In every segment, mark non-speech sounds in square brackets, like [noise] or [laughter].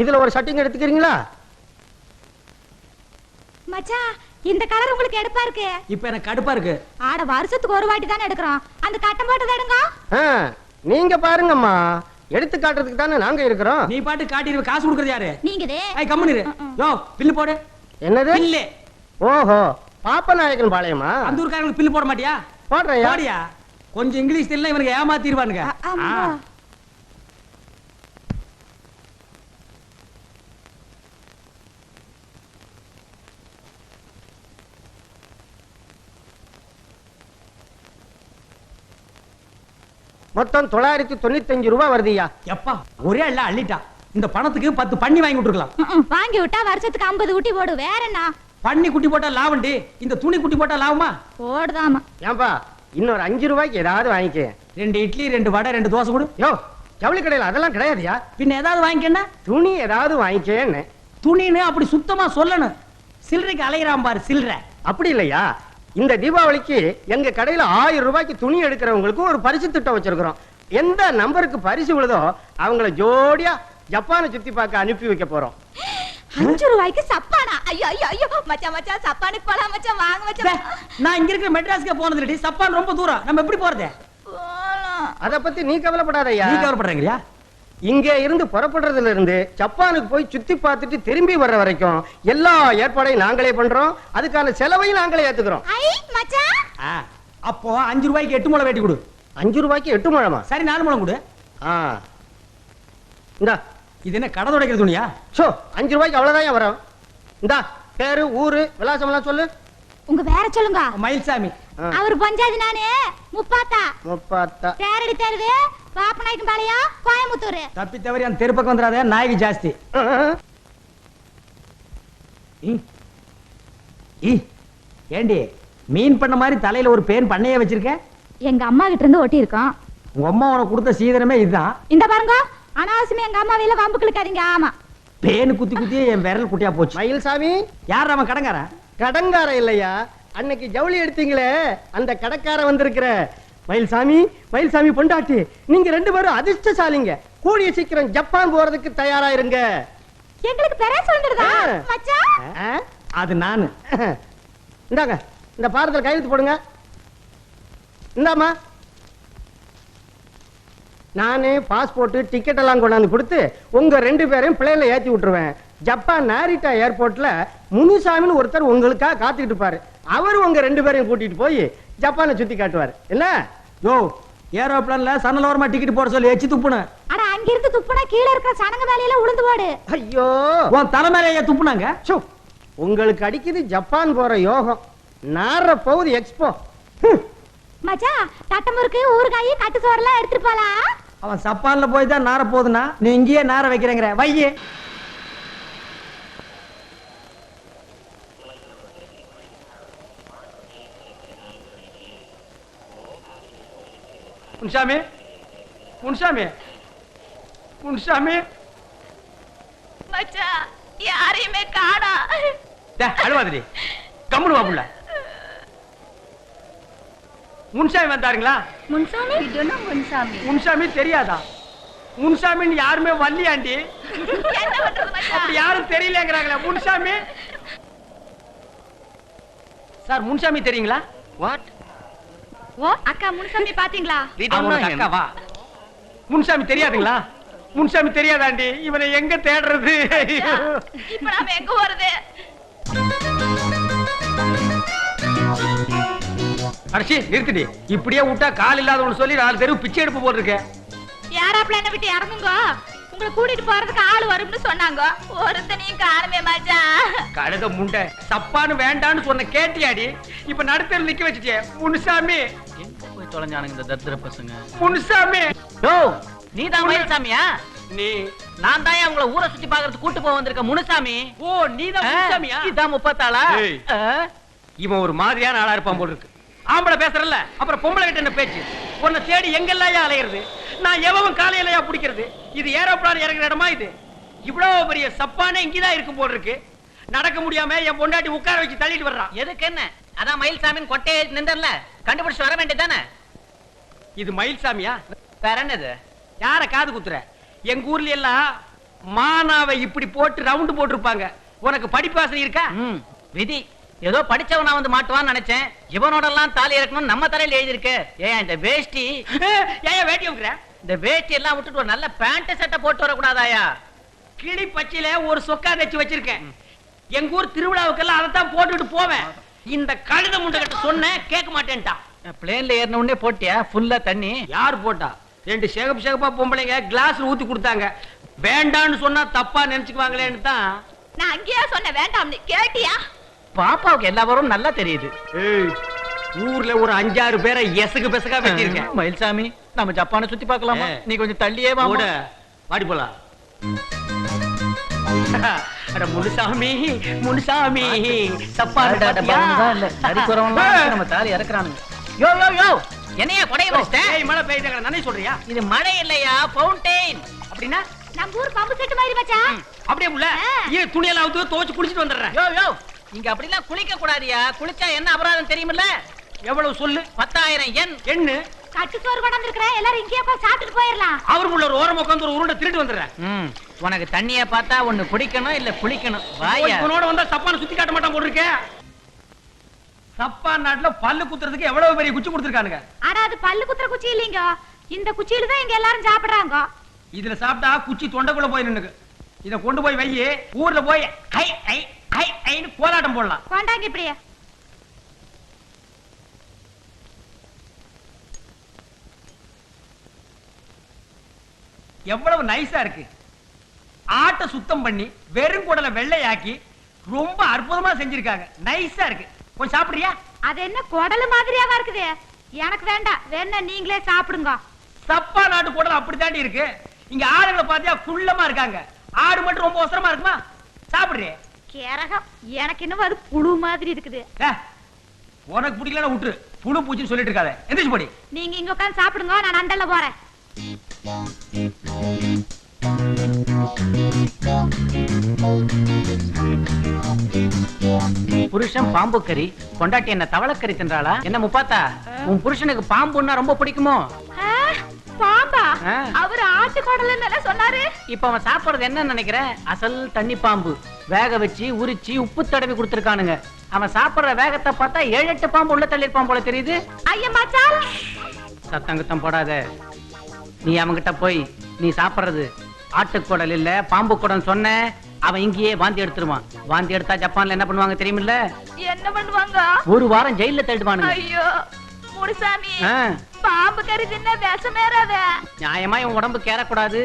இதுல ஒரு ஷர்ட்டிங் எடுத்துக்கிறீங்களா? மச்சான் இந்த கலர் உங்களுக்கு எடுப்பா இருக்கு. இப்ப எனக்கு கடுப்பா இருக்கு. ஆட வருஷத்துக்கு ஒரு வாட்டி தானே எடுக்கிறோம். அந்த கட்டம் போட்டது எடுங்க. நீங்க பாருங்கம்மா. எடுத்து காட்டுறதுக்கு தானே நாங்க இருக்கிறோம். நீ பாட்டு காட்டிடுவ காசு கொடுக்கறது யாரு? நீங்க இது ஐய் கம்முனு இரு. யோ பில்லு போடு. என்னது? பில்லு. ஓஹோ பாப்பநாயகன் பாளையமா? அந்த ஊருக்காரங்களுக்கு பில்லு போட மாட்டியா? போடுறேன் போடியா? கொஞ்சம் இங்கிலீஷ் தெரியல இவனுக்கு ஏமாத்திடுவானுங்க மொத்தம் தொள்ளாயிரத்தி தொண்ணூத்தஞ்சு ரூபாய் வருதுய்யா. எப்பா ஒரே அள்ள அள்ளிட்டா. இந்த பணத்துக்கு பத்து பண்ணி வாங்கி விட்டுருக்கலாம். வாங்கி விட்டா வருஷத்துக்கு ஐம்பது ஊட்டி போடு வேற என்ன? பண்ணி குட்டி போட்டா லாபண்டி இந்த துணி குட்டி போட்டா லாபமா? போடுதாமா. ஏன்பா இன்னொரு அஞ்சு ரூபாய்க்கு ஏதாவது வாங்கிக்க. ரெண்டு இட்லி ரெண்டு வடை ரெண்டு தோசை கொடு. யோ ஜவுளி கடையில் அதெல்லாம் கிடையாதுயா பின்ன ஏதாவது வாங்கிக்கன்னா துணி ஏதாவது வாங்கிக்கேன்னு. துணின்னு அப்படி சுத்தமா சொல்லணும். சில்லறைக்கு அலையிறான் பாரு சில்லறை. அப்படி இல்லையா? இந்த தீபாவளிக்கு எங்க கடையில ஆயிரம் ரூபாய்க்கு துணி எடுக்கிறவங்களுக்கு ஒரு பரிசு திட்டம் வச்சிருக்கிறோம். எந்த நம்பருக்கு பரிசு விழுதோ அவங்கள ஜோடியா ஜப்பானை சுத்தி பார்க்க அனுப்பி வைக்க போறோம். அஞ்சு ரூபாய்க்கு சப்பானா? ஐயோ ஐயோ ஐயோ. மச்சான் மச்சான் சப்பானுக்கு போலாம் மச்சான். வாங்க மச்சான். நான் இங்க இருக்கிற மெட்ராஸ்க்கு போனது இல்லடி சப்பான் ரொம்ப தூரம். நம்ம எப்படி போறது? போலாம். அத பத்தி நீ கவலைப்படாதயா நீ கவலைப்படுறீங்களா இங்க இருந்து புறப்படுறதுல இருந்து ஜப்பானுக்கு போய் சுத்தி பார்த்துட்டு திரும்பி வர்ற வரைக்கும் எல்லா ஏற்பாடையும் நாங்களே பண்றோம். அதுக்கான செலவையும் நாங்களே ஏத்துக்கிறோம். ஐ மச்சான் ஆ, அப்போ அஞ்சு ரூபாய்க்கு எட்டு முளை வெட்டி கொடு. அஞ்சு ரூபாய்க்கு எட்டு முழமா? சரி நாலு முளம் கொடு. ஆ. இந்தா. இது என்ன கடை துடைக்கிற துணியா? சோ அஞ்சு ரூபாய்க்கு அவ்வளவுதான் வரும்? இந்தா பேரு ஊரு விலாசம் எல்லாம் சொல்லு. உங்க வேற சொல்லுங்க. மயில்சாமி. அவர் பஞ்சாதி நானு முப்பாத்தா. முப்பாத்தா. தேரடி தேருது பாப்பநாயக்கம் பாளையம் கோயம்புத்தூர். தப்பி தவறி அந்த தெருப்பக்கம் வந்துடாத நாயகி ஜாஸ்தி. ஏண்டி மீன் பண்ண மாதிரி தலையில ஒரு பேன் பண்ணையே வச்சிருக்க எங்க அம்மா கிட்ட இருந்து ஒட்டி இருக்கோம் உங்க அம்மா உனக்கு கொடுத்த சீதனமே இதுதான். இந்த பாருங்க அனாவசியமா எங்க அம்மா வெளியில வம்பு கிழக்காதீங்க. ஆமா. பேனு குத்தி குத்தி என் விரல் குட்டியா போச்சு. மயில்சாமி. யார் அவன் கடங்காரன்? கடங்கார இல்லையா? அன்னைக்கு ஜவுளி எடுத்தீங்களே அந்த கடக்கார வந்திருக்கிற. மயில்சாமி மயில்சாமி பொண்டாட்டி நீங்க ரெண்டு பேரும் அதிர்ஷ்டசாலிங்க. கூடிய சீக்கிரம் ஜப்பான் போறதுக்கு தயாரா இருங்க எங்களுக்கு பெரிய சொல்லிடுதா. மச்சான்? அது நானு. இந்தாங்க இந்த பாரத்தில் கையெழுத்து போடுங்க. இந்தாம்மா. நானே பாஸ்போர்ட் டிக்கெட் எல்லாம் கொண்டாந்து கொடுத்து உங்க ரெண்டு பேரையும் பிளேன்ல ஏத்தி விட்டுருவேன். ஜப்பான் நாரிட்டா ஏர்போர்ட்ல முனுசாமின்னு ஒருத்தர் உங்களுக்காக காத்துக்கிட்டு இருப்பாரு. அவர் உங்க ரெண்டு பேரையும் கூட்டிட்டு போய் ஜப்பானை சுத்தி காட்டுவாரு. என்ன? யோ ஏரோப்ளான்ல சன்னலோரமா டிக்கெட் போட சொல்லி எச்சி துப்புன. அட அங்கிருந்து துப்புனா கீழே இருக்கிற சனங்க வேலையில உளுந்து போடு. ஐயோ! உன் தலைமையில துப்புனாங்க? சு, உங்களுக்கு அடிக்குது ஜப்பான் போற யோகம். நார போகுது எக்ஸ்போ. மச்சான் தட்டமுறுக்கு ஊறுகாய் கட்டு சோறெல்லாம் எடுத்துட்டு போலாம். அவன் சப்பான்ல போய் தான் நார போகுதுன்னா நீ இங்கேயே நார வைக்கிறேங்கிற. வையே! முன்சாமி முன்சாமி முன்சாமி மச்சான் யாரையுமே காணா. அழுவாதிரி கம்முனு வா புள்ள. முன்சாமி வந்தாருங்களா? முன்சாமி? இதுன்னு முன்சாமி? முன்சாமி தெரியாதா? முன்சாமின்னு யாருமே பண்றது அப்படி யாரும் தெரியலங்கிறாங்களே முன்சாமி? சார் முன்சாமி தெரியுங்களா? வாட் ஓ அக்கா முன்சாமி பாத்தீங்களா? அக்காவா முன்சாமி தெரியாதுங்களா? முன்சாமி தெரியாதாண்டி. இவனை எங்க தேடுறது? இப்ப நாம எங்க போறது? அடிச்சி நிறுத்திடி. இப்படியே விட்டா கால் இல்லாதவனு சொல்லி நாலு தெருவு பிச்சை எடுப்பு போட்டிருக்க. யாராப்ல என்ன விட்டு இறங்குங்க? உங்களை கூட்டிட்டு போறதுக்கு ஆள் வரும்னு சொன்னாங்க. ஒருத்தனையும் காணுமே மச்சான் கழுத முண்டை சப்பான்னு வேண்டான்னு சொன்ன கேட்டியாடி? இப்ப நடுத்தர் நிக்க வச்சுட்டே முனுசாமி எங்க போய் தொலைஞ்சானுங்க இந்த தத்திர பசங்க? முனுசாமி யோ நீ தான் மயில்சாமியா நீ. நான் தான் உங்களை ஊரை சுத்தி பாக்குறது கூட்டு போக வந்திருக்க முனுசாமி? ஓ நீதான் முனுசாமியா? இதான் முப்பத்தாளா? இவன் ஒரு மாதிரியான ஆளா இருப்பான் போல இருக்கு. ஆம்பளை பேசுறல்ல அப்புறம் பொம்பளை கிட்ட என்ன பேச்சு? உன்னை தேடி எங்கெல்லாம் அலையிறது? நான் எவன் காலையிலயா பிடிக்கிறது? இது ஏரோப்ளான் இறங்குற இடமா இது? இவ்வளவு பெரிய சப்பானே இங்கதான் இருக்கும் போல இருக்கு. நடக்க முடியாம என் பொண்டாட்டி உட்கார வச்சு தள்ளிட்டு வர்றான் எதுக்கு என்ன? அதான் மயில்சாமின்னு கொட்டையை நின்றல கண்டுபிடிச்சு வர வேண்டியதானே இது மயில்சாமியா? வேற என்னது? யார காது குத்துற? எங்க ஊர்ல எல்லாம் மானாவை இப்படி போட்டு ரவுண்டு போட்டிருப்பாங்க. உனக்கு படிப்பாசனை இருக்கா? விதி. ஏதோ படிச்சவனா வந்து மாட்டுவான்னு நினைச்சேன். இவனோட எல்லாம் தாலி இறக்கணும் நம்ம தலையில எழுதியிருக்கு. ஏன் இந்த வேஷ்டி? ஏன் வேட்டி வைக்கிற இந்த வேஷ்டி எல்லாம் விட்டுட்டு ஒரு நல்ல பேண்ட் சட்டை போட்டு வரக்கூடாதாயா? கிளி பச்சையில ஒரு சொக்கா தச்சு வச்சிருக்கேன். எங்க ஊர் திருவிழாவுக்கெல்லாம் அதை தான் போட்டுட்டு போவேன். இந்த கழுத முண்டகிட்ட சொன்னேன் கேட்க மாட்டேன்ட்டான் பிளேன்ல ஏறின உடனே போட்டியா? ஃபுல்லா தண்ணி? யார் போட்டா? ரெண்டு சேகப் சேகப்பா பொம்பளைங்க கிளாஸ்ல ஊத்தி கொடுத்தாங்க. வேண்டான்னு சொன்னா தப்பா நினைச்சுக்குவாங்களேன்னு தான். நான் அங்கேயே சொன்னேன் வேண்டாம் நீ கேட்டியா? பாப்பாவுக்கு எல்லா வரும் நல்லா தெரியுது. ஏய், ஊர்ல ஒரு அஞ்சாறு பேரை எசகு பெசகா வச்சிருக்கேன் மயில்சாமி. நம்ம ஜப்பானை சுத்தி பார்க்கலாமா? ஏ. நீ கொஞ்சம் தள்ளியே வா கூட வாடி போலாம். [laughs] அட முனுசாமி முனுசாமி தப்பா [laughs] நம்ம தாலி இறக்குறானுங்க. யோ யோ யோ என்னையா கொடைய வச்சிட்டேன் ஏய் மழை பெய்யுது நானே சொல்றியா? இது மழை இல்லையா ஃபவுண்டைன் அப்படின்னா? நம்ம ஊர் பம்பு செட்டு மாதிரி மச்சான் அப்படியே உள்ள. ஏன் துணியெல்லாம் அவுத்து துவைச்சு குளிச்சிட்டு வந்துடுறேன். யோ யோ. இங்க அப்படிலாம் குளிக்க கூடாதியா? குளிச்சா என்ன அபராதம் தெரியுமில்ல? எவ்வளவு சொல்லு? பத்தாயிரம் எண். எண்ணு? கட்டு சோறு கொண்டாந்து இருக்கிறேன் எல்லாரும் இங்கேயே போய் சாப்பிட்டுட்டு போயிடலாம் அவருக்குள்ள ஒரு ஓரம் உட்காந்து ஒரு உருண்டை திருட்டு வந்துடுறேன் ம், உனக்கு தண்ணிய பார்த்தா ஒண்ணு குடிக்கணும் இல்ல குளிக்கணும். வாயா. இவனோட வந்தா தப்பான சுத்தி காட்ட மாட்டான் போட்டிருக்கேன் தப்பான் நாட்டுல பல்லு குத்துறதுக்கு எவ்வளவு பெரிய குச்சி கொடுத்துருக்கானுங்க? ஆனா அது பல்லு குத்துற குச்சி இல்லைங்க. இந்த குச்சியில தான் இங்க எல்லாரும் சாப்பிடுறாங்க. இதுல சாப்பிட்டா குச்சி தொண்டைக்குள்ள போய் நின்னுக்கு. இத கொண்டு போய் வை ஊர்ல போய் ஐ ஐ ஐ ஐன்னு கோலாட்டம் போடலாம். கொண்டாங்க இப்படியே. எவ்வளவு நைஸா இருக்கு. ஆட்டை சுத்தம் பண்ணி வெறும் குடலை வெள்ளையாக்கி ரொம்ப அற்புதமா செஞ்சிருக்காங்க. நைஸா இருக்கு. கொஞ்சம் சாப்பிடுறியா? அது என்ன குடலு மாதிரியாவா இருக்குது? எனக்கு வேண்டாம். வேணா நீங்களே சாப்பிடுங்க. தப்பா நாட்டு குடல் அப்படித்தாண்டி இருக்கு. இங்க ஆளுங்களை பாத்தியா குள்ளமா இருக்காங்க. ஆடு மட்டும் ரொம்ப அவசரமா இருக்குமா? சாப்பிடுறியே கேரகம். எனக்கு இன்னும் அது புழு மாதிரி இருக்குது. உனக்கு பிடிக்கலன்னா விட்டுரு. புழு பூச்சின்னு சொல்லிட்டு இருக்காத. எந்திரிச்சு போடி. நீங்க இங்க உட்கார்ந்து சாப்பிடுங்க. நான் அண்டல்ல போறேன். புருஷன் பாம்பு கறி கொண்டாட்டி என்ன தவளக்கறி தின்றாளா? என்ன முப்பாத்தா? உன் புருஷனுக்கு பாம்புன்னா ரொம்ப பிடிக்குமோ? பாம்பா. அவர் ஆட்டு குடல்னு சொன்னாரு? இப்ப அவன் சாப்பிடுறது என்ன நினைக்கிற? அசல் தண்ணி பாம்பு. வேக வச்சு உரிச்சு உப்பு தடவி கொடுத்துருக்கானுங்க. அவன் சாப்பிடுற வேகத்தை பார்த்தா ஏழு எட்டு பாம்பு உள்ள தள்ளிருப்பான் போல தெரியுது. ஐயா மச்சான் சத்தம் குத்தம் போடாத. நீ அவன்கிட்ட போய் நீ சாப்பிடுறது. ஆட்டுக்குடல் இல்ல பாம்பு குடம் சொன்ன அவன் இங்கேயே வாந்தி எடுத்துருவான். வாந்தி எடுத்தா ஜப்பான்ல என்ன பண்ணுவாங்க தெரியுமில்ல? என்ன பண்ணுவாங்க? ஒரு வாரம் ஜெயில தள்ளிடுவானுங்க ஐயோ முனுசாமி ஆ, பாம்பு கறி தின்ன விஷமேறாத நியாயமா இவன் உடம்புக்கு ஏறக்கூடாது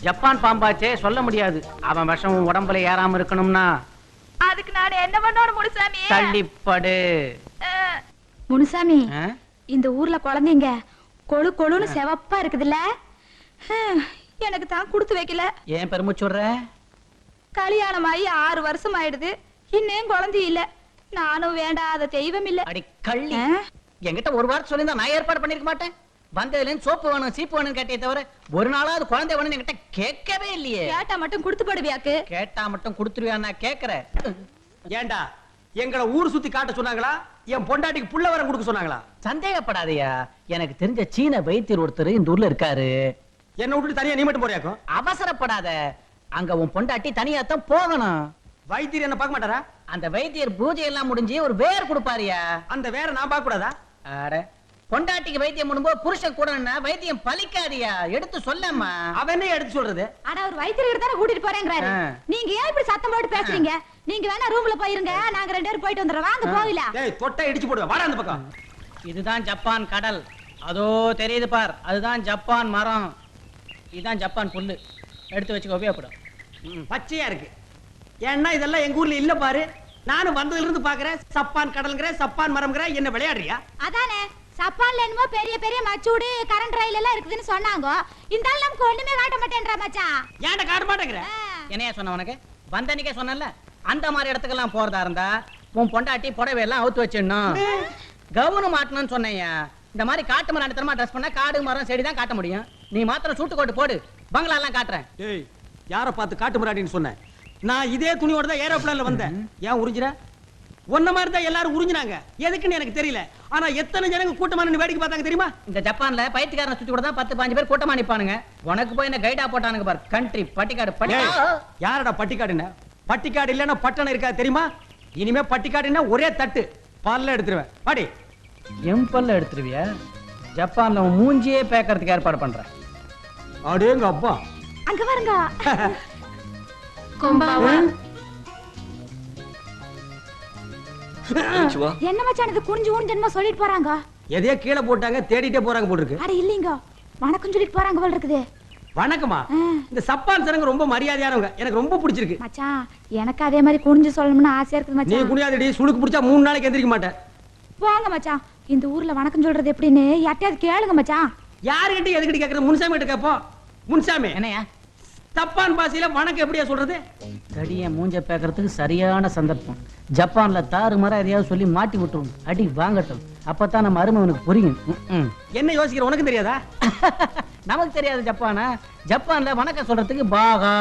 ஜப்பான் பாம்பாச்சே சொல்ல முடியாது. அவன் விஷம் உடம்புல ஏறாம இருக்கணும்னா. அதுக்கு நான் என்ன பண்ணணும் முனுசாமி? தள்ளிப்படு. முனுசாமி? இந்த ஊர்ல குழந்தைங்க கொழு கொழுன்னு செவப்பா இருக்குதுல்ல? எனக்கு தான் கொடுத்து வைக்கல. ஏன் பெருமிச்சுடுற கல்யாணம் ஆகி ஆறு வருஷம் ஆயிடுது இன்னும் குழந்தை இல்ல. நானும் வேண்டாத தெய்வம் இல்ல. அடி கள்ளி? என்கிட்ட ஒரு வாரம் சொல்லியிருந்தா நான் ஏற்பாடு பண்ணிருக்க மாட்டேன். வந்ததுல இருந்து சோப்பு வேணும் சீப்பு வேணும் கேட்டே தவிர ஒரு நாளாவது குழந்தை வேணும்னு என்கிட்ட கேட்கவே இல்லையே. கேட்டா மட்டும் கொடுத்து போடுவியாக்கு? கேட்டா மட்டும் கொடுத்துருவியா நான் கேக்குறேன். ஏண்டா? எங்களை ஊர் சுத்தி காட்ட சொன்னாங்களா? என் பொண்டாட்டிக்கு புள்ள வரம் கொடுக்க சொன்னாங்களா? சந்தேகப்படாதயா. எனக்கு தெரிஞ்ச சீன வைத்தியர் ஒருத்தர் இந்த ஊர்ல இருக்காரு. என்ன விட்டுட்டு தனியா நீ மட்டும் போறியாக்கும்? அவசரப்படாத. அங்க உன் பொண்டாட்டி தனியாத்தான் போகணும். வைத்தியர் என்ன பார்க்க மாட்டாரா? அந்த வைத்தியர் பூஜை எல்லாம் முடிஞ்சு ஒரு வேர் கொடுப்பாருயா. அந்த வேற நான் பார்க்க கூடாதா பொண்டாட்டிக்கு வைத்தியம் பண்ணும்போது புருஷன் கூட வைத்தியம் பலிக்காதியா எடுத்து சொல்லம்மா. அவன் எடுத்து சொல்றது? ஆனா ஒரு வைத்தியர் தானே கூட்டிட்டு போறேங்கிறாரு. நீங்க ஏன் இப்படி சத்தம் போட்டு பேசுறீங்க? நீங்க வேணா ரூம்ல போயிருங்க. நாங்க ரெண்டு பேரும் போயிட்டு வந்துடுறோம். வாங்க போகல டேய் தொட்டா இடிச்சு போடுவேன் வாடா அந்த பக்கம். இதுதான் ஜப்பான் கடல். அதோ தெரியுது பார். அதுதான் ஜப்பான் மரம். இதுதான் ஜப்பான் புல்லு. எடுத்து வச்சுக்க உபயோகப்படும். ம், பச்சையா இருக்கு. ஏன்னா இதெல்லாம் எங்க ஊர்ல இல்ல பாரு. நானும் வந்ததுல இருந்து பாக்குறேன். சப்பான் கடல்ங்கிற சப்பான் மரம்ங்கிற என்ன விளையாடுறியா? அதானே? சப்பான்ல என்னமோ பெரிய பெரிய மச்சூடு கரண்ட் ரயில் எல்லாம் இருக்குதுன்னு சொன்னாங்க. இந்த ஆள் நமக்கு ஒண்ணுமே காட்ட மாட்டேன்றா மச்சான் ஏன்டா காட்ட மாட்டேங்கிற. என்னையா சொன்ன உனக்கு? வந்தன்னைக்கே சொன்னல அந்த மாதிரி இடத்துக்கெல்லாம் போறதா இருந்தா உன் பொண்டாட்டி புடவை எல்லாம் அவுத்து வச்சிடணும். கவுனு மாட்டணும்னு சொன்னேயா இந்த மாதிரி காட்டு மரம் அடுத்தமா ட்ரெஸ் பண்ணா காடு மரம் செடி தான் காட்ட முடியும். நீ மாத்திரம் சூட்டு கோட்டு போடு. பங்களா எல்லாம் காட்டுறேன். ஏய் யார பார்த்து காட்டு முறாடின்னு சொன்னேன் நான் இதே துணியோட தான் ஏரோப்ளேன்ல வந்தேன். ஏன் உறிஞ்சிர ஒன்ன மாதிரி தான் எல்லாரும் உறிஞ்சினாங்க. எதுக்குன்னு எனக்கு தெரியல. ஆனா எத்தனை ஜனங்க கூட்டமா நின்னு வேடிக்கை பார்த்தாங்க தெரியுமா? இந்த ஜப்பான்ல பயிற்சிக்காரனை சுத்தி கூட தான் பத்து பாஞ்சு பேர் கூட்டமா நிப்பானுங்க. உனக்கு போய் என்ன கைடா போட்டானுங்க பாரு. கண்ட்ரி பட்டிக்காடு பட்டிக்காடு யாரடா பட்டிக்காடுன்னு? பட்டிக்காடு இல்லைன்னா பட்டணம் இருக்காது தெரியுமா? இனிமே பட்டிக்காடுன்னா ஒரே தட்டு. பல்ல எடுத்துருவேன். பாடி எம்பல்ல எடுத்துருவியா? ஜப்பான்ல உன் மூஞ்சியே பேக்கறதுக்கு ஏற்பாடு பண்றேன். அடேங்க அப்பா அங்க பாருங்க. என்ன மச்சான் இது? குனிஞ்சு ஊன் ஜென்மம் சொல்லிட்டு போறாங்க. எதையோ கீழே போட்டாங்க தேடிட்டே போறாங்க போல இருக்கு அட இல்லீங்க. வணக்கம் சொல்லிட்டு போறாங்க போல இருக்குது வணக்கமா. இந்த சப்பான் சனங்க ரொம்ப மரியாதையானவங்க. எனக்கு ரொம்ப பிடிச்சிருக்கு. மச்சான் எனக்கு அதே மாதிரி குனிஞ்சு சொல்லணும்னு ஆசையா இருக்குது நீ மச்சான். குனியாதடி சுளுக்கு பிடிச்சா மூணு நாளைக்கு எந்திரிக்க மாட்டேன். போங்க மச்சான். இந்த ஊர்ல வணக்கம் சொல்றது எப்படின்னு யார்ட்டையாவது கேளுங்க மச்சான். யாருகிட்ட எதுக்கிட்ட கேக்குறது? முன்சாமி கிட்ட கேப்போம். முன்சாமி. என்னையா தப்பான் பாசையில வணக்கம் எப்படியா சொல்றது? தடிய மூஞ்ச பேக்கறதுக்கு சரியான சந்தர்ப்பம். ஜப்பான்ல தாறு மரம் எதையாவது சொல்லி மாட்டி விட்டுரும். அடி வாங்கட்டும். அப்பதான் நம்ம அருமவனுக்கு புரியும். ம்ம். என்ன யோசிக்கிற உனக்கு தெரியாதா? [laughs] நமக்கு தெரியாது ஜப்பானா? ஜப்பான்ல வணக்கம் சொல்றதுக்கு பாகா?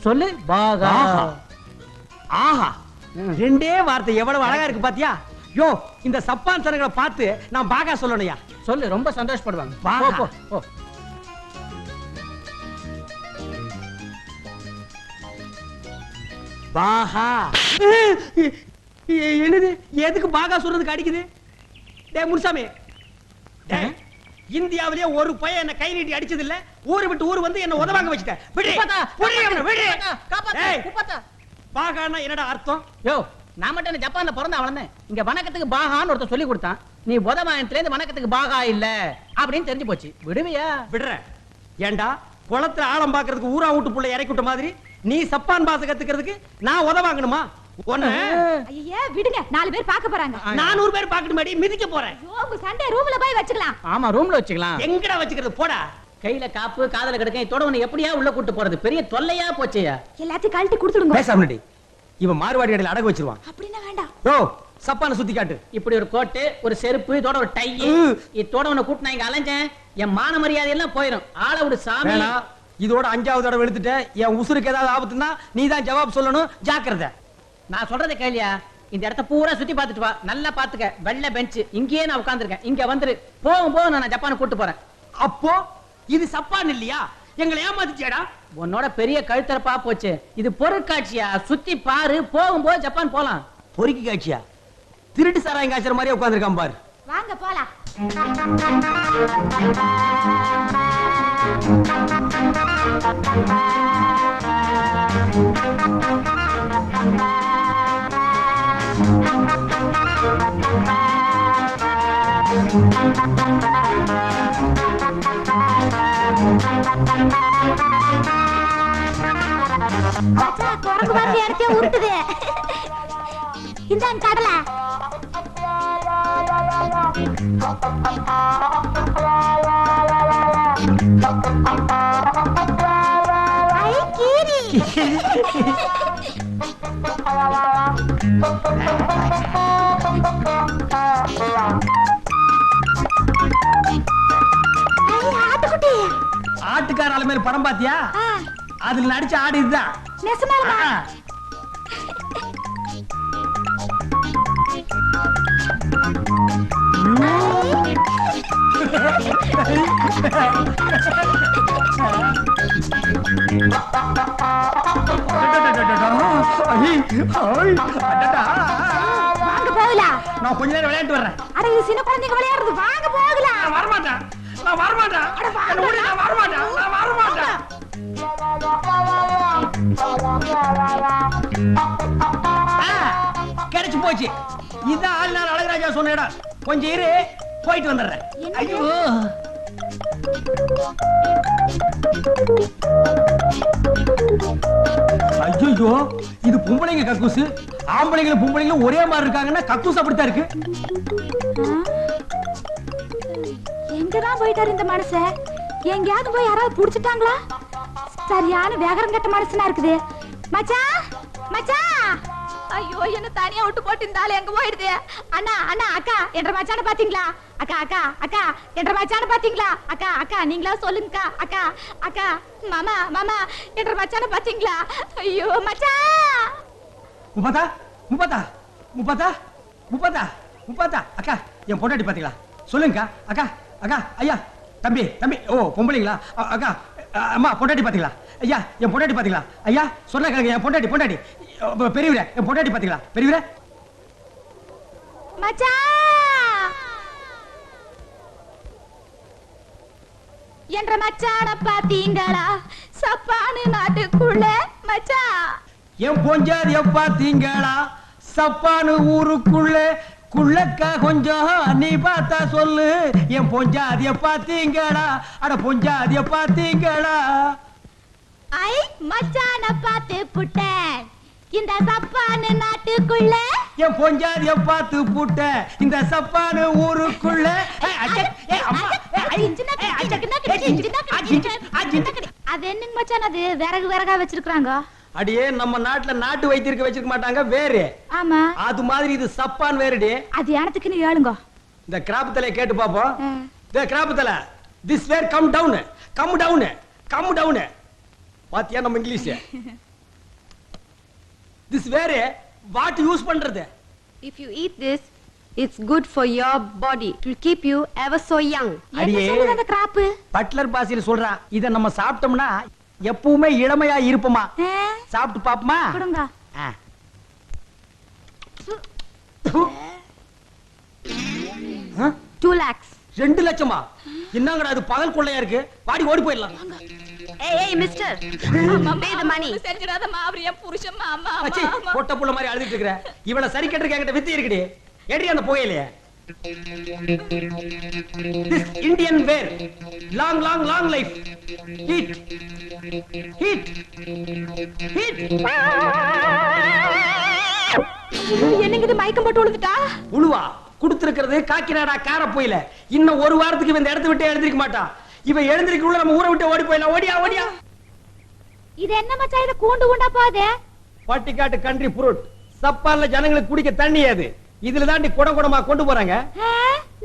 சொல்லு பாகா. ஆஹா. ரெண்டே வார்த்தை எவ்வளவு அழகா இருக்கு பாத்தியா? யோ இந்த சப்பான் சனங்களை பார்த்து நான் பாகா சொல்லணும்யா. சொல்லு ரொம்ப சந்தோஷப்படுவாங்க. பாகா. போ, போ, போ. பாகா எ- என்னது? எதுக்கு பாகா சொல்றதுக்கு அடிக்குது? டேய் முனுசாமி. இந்தியாவிலேயே ஒரு பையன் என்ன கை நீட்டி அடிச்சது இல்ல ஊரு விட்டு ஊர் வந்து என்ன உதவாங்க வச்சுட்ட விடு. உப்பாத்தா, விடு அவனை, விடு. உப்பாத்தா, காப்பாத்து, டேய், உப்பாத்தா. பாகான்னா என்னடா அர்த்தம்? யோ நான் மட்டும் ஜப்பான்ல பிறந்த வளர்ந்தேன். இங்க வணக்கத்துக்கு பாகான்னு ஒருத்தர் சொல்லி கொடுத்தான். நீ உதமாயத்துல இருந்து வணக்கத்துக்கு பாகா இல்ல அப்படின்னு தெரிஞ்சு போச்சு. விடுவியா? விடுற ஏண்டா குளத்துல ஆழம் பாக்குறதுக்கு ஊரா வீட்டு புள்ள இறக்கி விட்ட மாதிரி? நீ சப்பான் பாச கத்துக்கிறதுக்கு நான் உதவாங்கணுமா ஒண்ணு. ஐயே விடுங்க. நாலு பேர் பார்க்க போறாங்க. நானூறு பேர் மாடி மிதிக்க போறேன். உங்க சண்டே ரூம்ல போய் வச்சுக்கலாம். ஆமா ரூம்ல வச்சுக்கலாம். எங்கடா வச்சுக்கிறது? போடா. கையில காப்பு காதல கிடக்க இதோட உன்னை எப்படியா உள்ள கூட்டு போறது? பெரிய தொல்லையா போச்சேயா? எல்லாத்தையும் கழட்டி கொடுத்துடுங்க. பேசாமடி இவன் மார்வாடி கடையில அடகு வச்சிருவான். அப்படின்னா வேண்டாம். ஓ சப்பான சுத்தி காட்டு. இப்படி ஒரு கோட்டு ஒரு செருப்பு இதோட ஒரு டை. இதோட உன்னை கூட்டு நான் இங்க அலைஞ்சேன். என் மான மரியாதை எல்லாம் போயிடும் ஆள விடு சாமி. வேணாம். இதோட அஞ்சாவது தடவை எடுத்துட்ட என் உசுருக்கு ஏதாவது ஆபத்துன்னா நீ தான் ஜவாப் சொல்லணும். ஜாக்கிரதை. நான் சொல்றதை கேளியா? இந்த இடத்த பூரா சுத்தி பார்த்துட்டு வா. நல்லா பாத்துக்க வெள்ள பெஞ்ச் இங்கேயே நான் உட்காந்துருக்கேன் இங்க வந்துரு. போகும் போது நான் ஜப்பான் கூட்டு போறேன். அப்போ இது சப்பான் இல்லையா? எங்களை ஏமாத்திச்சேடா உன்னோட பெரிய கழுத்தரப்பா போச்சு. இது பொருட்காட்சியா? சுத்தி பாரு. போகும்போது ஜப்பான் போலாம். பொறுக்கி காட்சியா? திருட்டு சாராயம் காய்ச்சற மாதிரியே உட்காந்துருக்கான் பாரு. வாங்க போலாம். குரங்கு வந்து இடத்தையே உருட்டுது. இந்தாங்க கடலை. ஐ, கீரி ஐ, ஆட்டுக்குட்டி ஆட்டுக்கார ஆளு மேல படம் பாத்தியா? அதுல நடிச்ச ஆடு இதுதான். நெசமாலுமா? வாங்க போகலாம். நான் கொஞ்ச நேரம் விளையாட்டு வர்றேன். அட இது சின்ன குழந்தைங்க விளையாடுறது. வாங்க போகலாம். நான் நான் விடு, நான் வரமாட்டேன். நான் வரமாட்டேன். ஆ, கிடைச்சு போச்சு. இதான் ஆளுநர் அழகராஜா சொன்ன இடம். கொஞ்சம் இரு போயிட்டு வந்துடுறேன்? ஐயோ. ஐயோ இது பொம்பளைங்க கக்கூசு. ஆம்பளைங்களும் பொம்பளைங்களும் ஒரே மாதிரி இருக்காங்கன்னா கக்கூஸ் அப்படித்தான் இருக்கு. எங்கதான் போயிட்டாரு இந்த மனச? எங்கேயாவது போய் யாராவது புடிச்சிட்டாங்களா? சரியான வேகரம் கட்ட மனசுனா இருக்குது. மச்சா மச்சா ஐயோ என்ன தனியா விட்டு போட்டு இருந்தாலும் எங்க போயிடுது. அண்ணா அண்ணா அக்கா என்ற மச்சான பாத்தீங்களா? அக்கா அக்கா அக்கா என்ற மச்சான பாத்தீங்களா? அக்கா அக்கா நீங்களா சொல்லுங்கக்கா. அக்கா அக்கா மாமா மாமா என்ற மச்சான பாத்தீங்களா? ஐயோ மச்சா! முப்பதா? முப்பதா? முப்பதா? முப்பதா? முப்பதா? அக்கா என் பொண்டாட்டி பாத்தீங்களா? சொல்லுங்கக்கா. அக்கா அக்கா ஐயா தம்பி தம்பி ஓ பொம்பளைங்களா? அக்கா அம்மா பொண்டாட்டி பாத்தீங்களா? ஐயா என் பொண்டாட்டி பாத்தீங்களா? ஐயா சொன்ன கேளுங்க என் பொண்டாட்டி பொண்டாட்டி. பெரியவரே என் பொண்டாட்டி பாத்தீங்களா? பெரியவரே? என்ற மச்சான பாத்தீங்களா? சப்பானு நாட்டுக்குள்ள மச்சான் என் பொஞ்சாதிய பாத்தீங்களா? சப்பானு ஊருக்குள்ள குள்ளக்கா கொஞ்சம் நீ பார்த்தா சொல்லு. என் பொஞ்சாதிய பாத்தீங்களா? அட பொஞ்சாதிய பாத்தீங்களா? ஐ மச்சான பாத்து புட்டேன். இந்த சப்பானு நாட்டுக்குள்ள? என் பொஞ்சாதிய பார்த்து பூட்ட இந்த சப்பானு ஊருக்குள்ள. அது என்னங்க மச்சான் அது? விறகு விறகா வச்சிருக்காங்க அடியே நம்ம நாட்டுல நாட்டு வைத்தியருக்கு வச்சிருக்க மாட்டாங்க வேறு. ஆமா. அது மாதிரி இது சப்பான் வேறுடி. அது எனத்துக்குன்னு ஏழுங்க இந்த கிராப் தலையை கேட்டு பாப்போம். இந்த கிராப் தலை this where come down come down come down பாத்தியா நம்ம English? This where what use பண்றது? If you eat this, it's good for your body. It will keep you ever so young. என்ன அடியே. அந்த கிராப்பு பட்லர் பாசியில் சொல்றா இத நம்ம சாப்பிட்டோம்னா எப்பவுமே இளமையா இருப்போமா? சாப்பிட்டு பாப்போமா? கொடுங்க? Two lakhs. ரெண்டு லட்சமா? என்னங்கடா அது பகல் கொள்ளையா இருக்கு? வாடி ஓடி போயிடலாம். Hey, hey, mister. Pay the money. செஞ்சிடாதம்மா அவர் என் புருஷன் மாமா அச்சி, மாமா. பொட்ட புள்ள மாதிரி அழுதுட்டு இருக்கிற. இவள சரி கட்டுறதுக்கு என்கிட்ட வித்து இருக்குடி. எடி அந்த புகையிலையே. Indian wear long long long life heat heat heat என்னங்க இது மயக்கம் போட்டு விழுந்துட்டா உழுவா. கொடுத்திருக்கிறது காக்கிநாடா கார போயில இன்னும் ஒரு வாரத்துக்கு இவன் இந்த இடத்த விட்டு எழுந்திருக்க மாட்டான் இவன் எழுந்திருக்குள்ள நம்ம ஊரை விட்டு ஓடி போயிடலாம். ஓடியா ஓடியா. இது என்ன மச்சான்? இது கூண்டு கூண்டா போகுது? பட்டிக்காட்டு கண்ட்ரி ஃப்ரூட் சப்பால்ல ஜனங்களுக்கு குடிக்க தண்ணி அது. இதுல தாண்டி குடம் குடமா கொண்டு போறாங்க.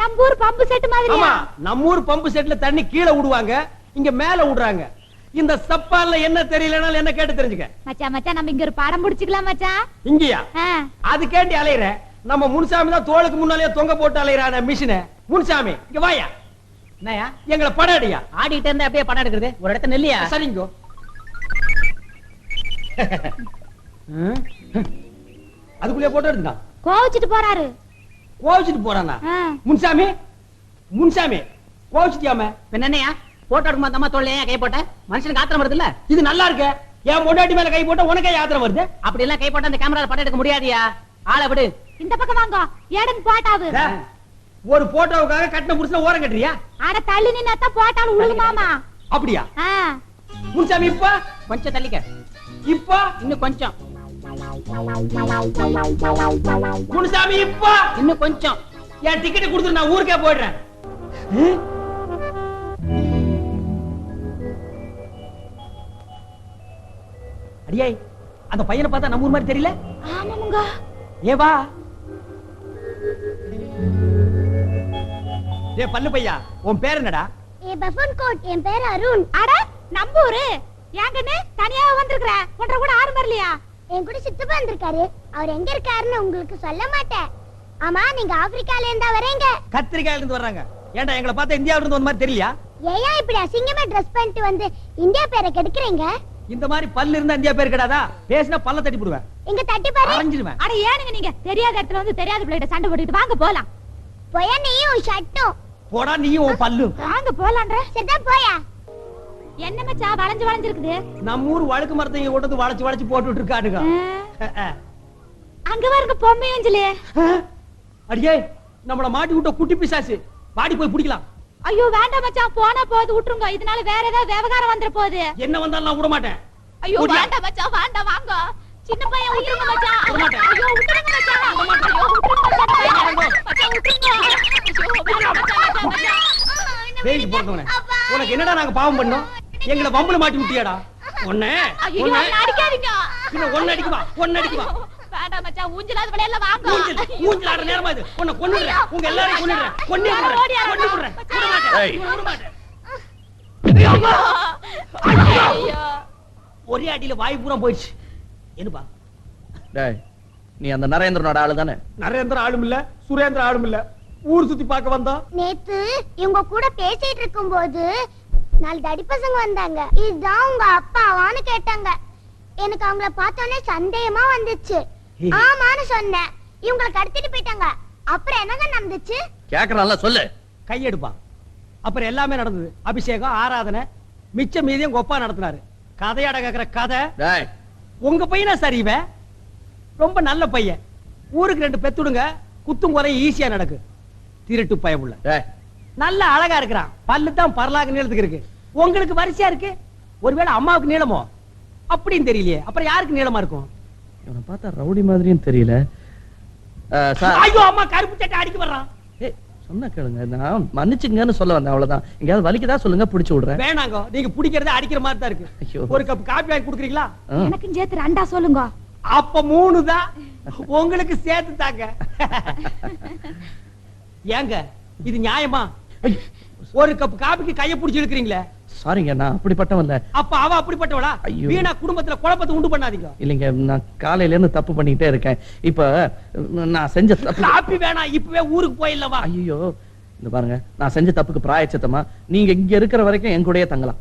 நம்ம ஊர் பம்பு செட் மாதிரியா? ஆமா நம்ம ஊர் பம்பு செட்ல தண்ணி கீழே விடுவாங்க. இங்க மேல விடுறாங்க. இந்த சப்பால்ல என்ன தெரியலனாலும் என்ன கேட்டு தெரிஞ்சுக்க. மச்சான் மச்சான் நம்ம இங்க ஒரு படம் பிடிச்சுக்கலாம் மச்சான். இங்கயா? ஆ, அதுக்கேண்டி அலையிற. நம்ம முன்சாமி தான் தோளுக்கு முன்னாலே தொங்க போட்டு அலையிறான மிஷின. முன்சாமி இங்க வாயா. என்னயா எங்களை படம் அடியா ஆடிட்டு இருந்தா அப்படியே படம் எடுக்கிறது? ஒரு இடத்த நெல்லியா? சரிங்கோ. அதுக்குள்ளே போட்டோ எடுத்துக்கா கோவிச்சிட்டு போறாரு. கோவிச்சுட்டு போறானா? முன்சாமி? முன்சாமி கோவிச்சுட்டியாம? என்னையா போட்டோ எடுக்கும்போது அந்த அம்மா ஏன் கை போட்ட? மனுஷனுக்கு ஆத்திரம் வருது இல்ல இது நல்லா இருக்க. என் பொண்டாட்டி மேல கை போட்டா உனக்கே யாத்திரை வருது? அப்படி எல்லாம் கை போட்டா அந்த கேமரால படம் எடுக்க முடியாதியா? ஆளை விடு. இந்த பக்கம் வாங்க. ஏடன் போட்டாவு. ஒரு போட்டோவுக்காக கட்டின புருஷன ஓரம் கட்டுறியா? ஆட தள்ளி நின்னாத்தான் போட்டாலும் உழுகுமாமா. அப்படியா? ஆ, முன்சாமி இப்ப? கொஞ்சம் தள்ளிக்க. இப்ப? இன்னும் கொஞ்சம். முன்சாமி இப்ப? இன்னும் கொஞ்சம். என் டிக்கெட் கொடுத்துட்டு நான் ஊருக்கே போயிடுறேன்? அடியே அந்த பையனை பார்த்தா நம்ம ஊர் மாதிரி தெரியல? ஆமாமுங்க ஏ ஏ பல்லு பையா உன் பேர் என்னடா? ஏ பஃபன் கோட் என் பேர் அருண். அட நம்ம ஊரு. ஏங்கன்னு தனியா வந்திருக்கிற. ஒன்றரை கூட ஆறு வரலையா என் கூட சித்தப்பா வந்திருக்காரு. அவர் எங்க இருக்காருன்னு உங்களுக்கு சொல்ல மாட்டேன். ஆமா நீங்க ஆப்பிரிக்கால இருந்தா வரீங்க. கத்திரிக்காயில இருந்து வர்றாங்க. ஏன்டா எங்களை பார்த்தா இந்தியாவில இருந்து வந்த மாதிரி தெரியலையா? ஏன் இப்படி அசிங்கமா ட்ரெஸ் பண்ணிட்டு வந்து இந்தியா பேரை கெடுக்குறீங்க? இந்த மாதிரி பல்லு இருந்தா இந்தியா பேர் கிடையாதா பேசினா பல்ல தட்டி போடுவேன். இங்க தட்டி பாரு. அரைஞ்சிடுவேன். அட ஏனுங்க நீங்க. தெரியாத இடத்துல வந்து தெரியாத பிள்ளைகிட்ட சண்டை போட்டுக்கிட்டு வாங்க போலாம். போயா நீயும் ஷர்ட்டும் போடா நீயும் உன் பல்லும் வாங்க போலான்ற சரிதான் போயா? என்ன மச்சா வளைஞ்சு வளைஞ்சிருக்குது? நம்ம ஊர் வழுக்கு மரத்தை இங்க கொண்டு வளைச்சு வளைச்சு போட்டுட்டு இருக்காடுங்க ஆ, அங்க பாருங்க பொம்மை அஞ்சலி. அடியே நம்மள மாட்டி விட்ட குட்டி பிசாசு. பாடி போய் பிடிக்கலாம். ஐயோ வேண்டாம் மச்சான் போனா போகுது விட்டுருங்க. இதனால வேற ஏதாவது விவகாரம் வந்துட போகுது. என்ன வந்தாலும் நான் விட மாட்டேன் ஐயோ. வேண்டாம் மச்சான் வேண்டாம் வாங்க. சின்ன பையன் விட்டுருங்க மச்சான். ஐயோ விட்டுருங்க மச்சான் ஐயோ வேலைக்கு உனக்கு என்னடா நாங்க பாவம் பண்ணோம்? எங்களை வம்புல மாட்டி விட்டியாடா? ஒண்ணே ஒண்ணே. அடிக்காதீங்க. பின்ன ஒண்ணு அடிக்குமா ஒண்ணு அடிக்குமா வேண்டாம் மச்சான் ஊஞ்சலாத விளையாடல வாங்க. ஊஞ்சல் ஊஞ்சல் ஆடுற நேரமா இது? உன்னை கொன்னுடுறேன். உங்க எல்லாரையும் கொன்னுடுறேன். கொன்னுடுறேன் கொன்னுடுறேன் விட மாட்டேன். விட மாட்டேன். ஐயோ. ஒரே அடியில வாய் பூரா போயிடுச்சு. என்னப்பா டேய் நீ அந்த நரேந்திரனோட ஆளு தானே? நரேந்திர ஆளும் இல்ல சுரேந்திர ஆளும் இல்ல. ஊர் சுத்தி பார்க்க வந்தோம் நேத்து இவங்க கூட பேசிட்டு இருக்கும்போது நாலு தடி பசங்க வந்தாங்க. இதுதான் உங்க அப்பாவான்னு கேட்டாங்க. எனக்கு அவங்கள பார்த்தோன்னே சந்தேகமா வந்துச்சு. ஆமான்னு சொன்னேன். இவங்களை கடத்திட்டு போயிட்டாங்க. அப்புறம் என்னங்க நடந்துச்சு? கேக்குறான்ல சொல்லு. கையெடுப்பான் அப்புறம் எல்லாமே நடந்தது. அபிஷேகம் ஆராதனை மிச்ச மீதியும் கொப்பா நடத்தினாரு. கதையாட கேக்குற கதை. டேய் உங்க பையனா சரி இவன்? ரொம்ப நல்ல பையன். ஊருக்கு ரெண்டு பெத்துடுங்க குத்தும் குறை ஈஸியா நடக்கு. திருட்டு பயமுள்ள. நல்ல அழகா இருக்கிறான். பல்லு தான் பரலாக நீளத்துக்கு இருக்கு. உங்களுக்கு வரிசையா இருக்கு? ஒருவேளை அம்மாவுக்கு நீளமோ? அப்படின்னு தெரியலையே. அப்புறம் யாருக்கு நீளமா இருக்கும்? இவனை பார்த்தா ரவுடி மாதிரியும் தெரியல. ஐயோ அம்மா கருப்பு சட்டை அடிக்க வர்றான். சொன்னா கேளுங்க. நான் மன்னிச்சுங்கன்னு சொல்ல வந்தேன் அவ்வளவுதான். எங்கேயாவது வலிக்குதா சொல்லுங்க புடிச்சு விடுறேன். வேணாங்க. நீங்க பிடிக்கிறதே அடிக்கிற மாதிரி தான் இருக்கு. ஒரு கப் காப்பி வாங்கி குடுக்குறீங்களா? ஆ. எனக்கும் சேர்த்து ரெண்டா சொல்லுங்க. அப்ப மூணு தான். உங்களுக்கு சேர்த்து தாங்க. ஏங்க இது நியாயமா? ஒரு கப் காபிக்கு கைய புடிச்சு இழுக்கிறீங்களே. சாரிங்க நான் அப்படிப்பட்டவன் இல்ல. அப்ப அவ அப்படிப்பட்டவளா? ஐயோ. வீணா குடும்பத்துல குழப்பத்தை உண்டு பண்ணாதீங்க. இல்லைங்க நான் காலையில இருந்து தப்பு பண்ணிக்கிட்டே இருக்கேன். இப்ப நான் செஞ்ச தப்பு காப்பி வேணாம் இப்பவே ஊருக்கு போயிடலவா ஐயோ இந்த பாருங்க நான் செஞ்ச தப்புக்கு பிராயச்சித்தமா நீங்க இங்க இருக்கிற வரைக்கும் என் கூடயே தங்கலாம்.